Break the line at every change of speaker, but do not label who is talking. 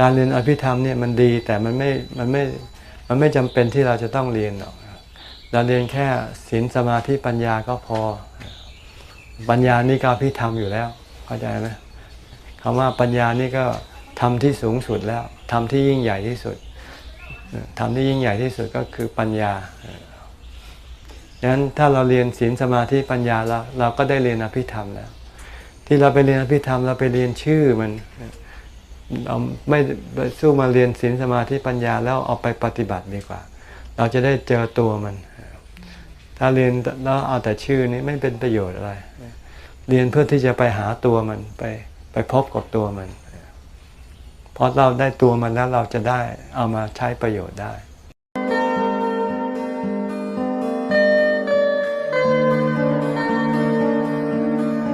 การเรียนอภิธรรมเนี่ยมันดีแต่มันไม่มันไม่มันไม่จำเป็นที่เราจะต้องเรียนหรอกเราเรียนแค่ศีลสมาธิปัญญาก็พอ ปัญญานี่ก็อภิธรรมอยู่แล้วเข้าใจไหมคำว่าปัญญานี่ก็ทำที่สูงสุดแล้วทำที่ยิ่งใหญ่ที่สุดทำที่ยิ่งใหญ่ที่สุดก็คือปัญญาดังนั้นถ้าเราเรียนศีลสมาธิปัญญาแล้วเราก็ได้เรียนอภิธรรมแล้ว ที่เราไปเรียนอภิธรรมเราไปเรียนชื่อมัน เอาไม่สู้มาเรียนศีลสมาธิปัญญาแล้วเอาไปปฏิบัติดีกว่า เราจะได้เจอตัวมัน ถ้าเรียนแล้วเอาแต่ชื่อนี้ไม่เป็นประโยชน์อะไร เรียนเพื่อที่จะไปหาตัวมันไปไปพบกับตัวมันพอเราได้ตัวมันแล้วเราจะได้เอามาใช้ประโยชน์ได้